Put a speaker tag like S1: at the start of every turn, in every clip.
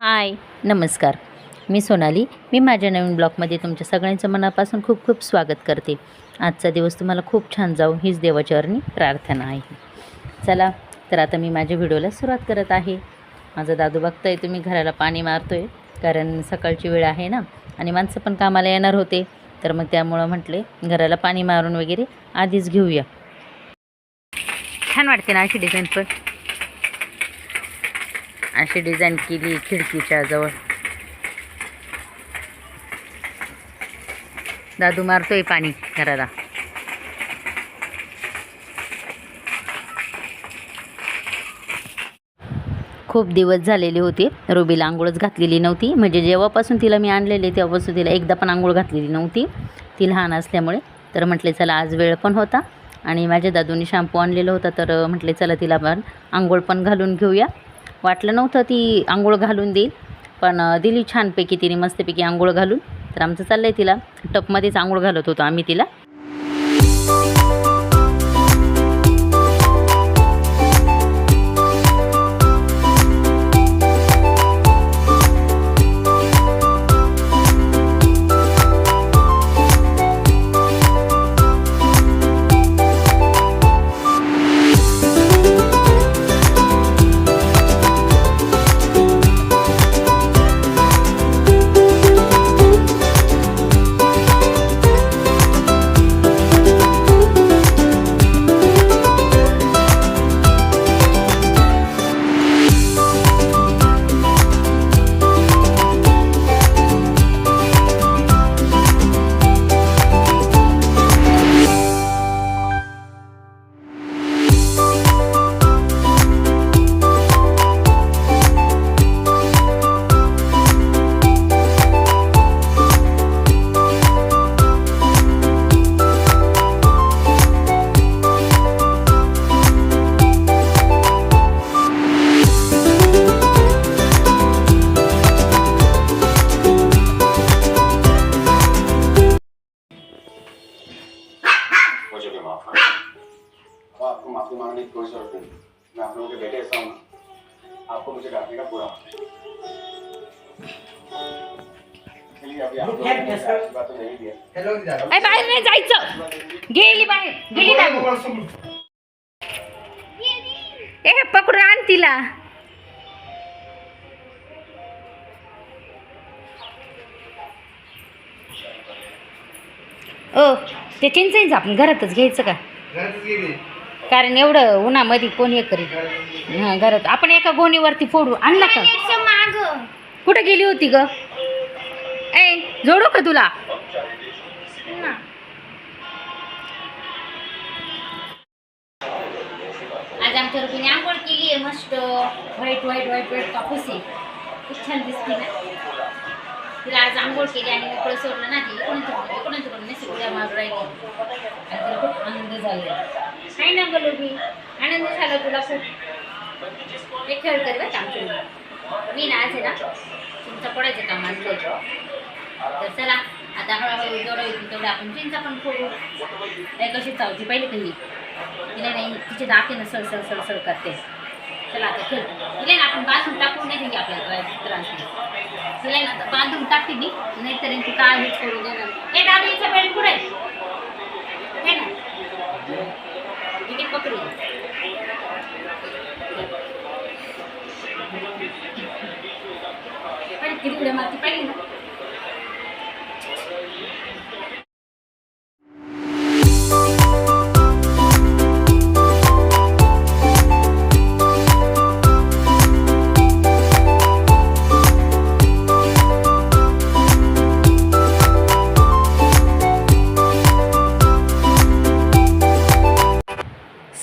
S1: हाय. नमस्कार. मी सोनाली. मी माझ्या नवीन ब्लॉगमध्ये तुमच्या सगळ्यांचं मनापासून खूप खूप स्वागत करते. आजचा दिवस तुम्हाला खूप छान जाऊ हीच देवाचरणी प्रार्थना आहे. चला तर आता मी माझ्या व्हिडिओला सुरुवात करत आहे. माझा दादू बघताय तुम्ही घराला पाणी मारतोय कारण सकाळची वेळ आहे ना आणि माणसं पण कामाला येणार होते. तर मग त्यामुळं म्हटले घराला पाणी मारून वगैरे आधीच घेऊया. छान वाटते ना अशी डिझाईन पण? अशी डिझाईन केली खिडकीच्या जवळ. दादू मारतोय पाणी घराला. खूप दिवस झालेले होते. रुबीला आंघोळच घातलेली नव्हती. म्हणजे जेव्हापासून तिला मी आणलेले तेव्हापासून तिला एकदा पण आंघोळ घातलेली नव्हती. ती लहान असल्यामुळे. तर म्हटले चला आज वेळ पण होता. आणि माझ्या दादूंनी शॅम्पू आणलेला होता. तर म्हटले चला तिला पण आंघोळ पण घालून घेऊया. वाटलं नव्हतं ती आंघोळ घालून देईल पण दिली छानपैकी तिने मस्तपैकी आंघोळ घालून. तर आमचं चाललं आहे तिला. टपमध्येच आंघोळ घालत होतो आम्ही तिला.
S2: अब आपको माफी मांगने की कोई जरूरत नहीं। मैं आप लोगों के बेटे ऐसा हूँ आपको मुझे डांटने का पूरा। चलिए अभी आप लोगों ने आशीर्वाद तो नहीं दिया
S1: बाहेर नाही जायचं गेली बाहेर गेली दादू ए हे पकडून आण तिला। ओ ते चिंचईच आपण घरातच घ्यायचं का? कारण एवढं उन्हामध्ये कोण हे करीत? हां घरात. आपण एका गोणीवरती फोडू. आणला का? कुठं गेली होती ग? ए जोडू का तुला? आज आमच्या रुपीने आंघोळ केली आहे मस्त. व्हाईट व्हाईट व्हाईट व्हाईट कापूस आहे. खूप छान दिसते ना. तिला आज आंघोळ केली आणि मोकळं सोडलं ना ती? तिकडून इकडून तिकडून नाही सगळ्या माग राहिली. आणि तिला खूप आनंद झाला नाही ना गं मी आनंद झाला तुला खूप. एक खेळ कर बरं का मी ना आज आहे ना तुमचा पडायचं काम आणलं तर चला आता हळूहळू जेवढं येतील तेवढं आपण चिंचा पण फोडू नाही कशी चावती पाहिजे तुम्ही तिला नाही तिचे दाखे ना सळ सळ सळ सळ करते. चला आता खेळ. तिला ना आपण बांधून टाकून नाही आपल्याला त्रास तिला ना बांधून टाकते मी. नाहीतर तू काय हेच करू देणार. हे दादीचा बेल्ट पुढे आहे? हे ना इथे पकडू पण किती उड्या मारती ना?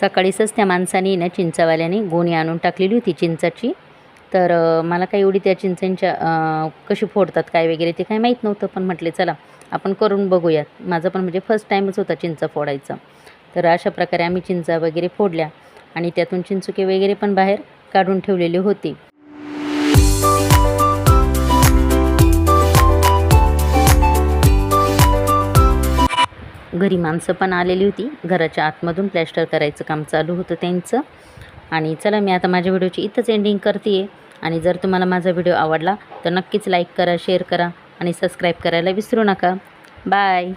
S1: सकाळीच त्या माणसाने ना चिंचावाल्याने गोणी आणून टाकलेली होती चिंचाची. तर मला काही एवढी त्या चिंचांच्या कशी फोडतात काय वगैरे ते काही माहीत नव्हतं पण म्हटले चला आपण करून बघूयात. माझं पण म्हणजे फर्स्ट टाईमच होता चिंचा फोडायचा. तर अशा प्रकारे आम्ही चिंचा वगैरे फोडल्या आणि त्यातून चिंचुके वगैरे पण बाहेर काढून ठेवलेले होते. घरी माणसं पण आलेली होती. घराच्या आतमधून प्लॅस्टर करायचं काम चालू होतं त्यांचं. आणि चला मी आता माझ्या व्हिडिओची इथंच एंडिंग करते आणि जर तुम्हाला माझा व्हिडिओ आवडला तर नक्कीच लाईक करा शेअर करा आणि सबस्क्राईब करायला विसरू नका. बाय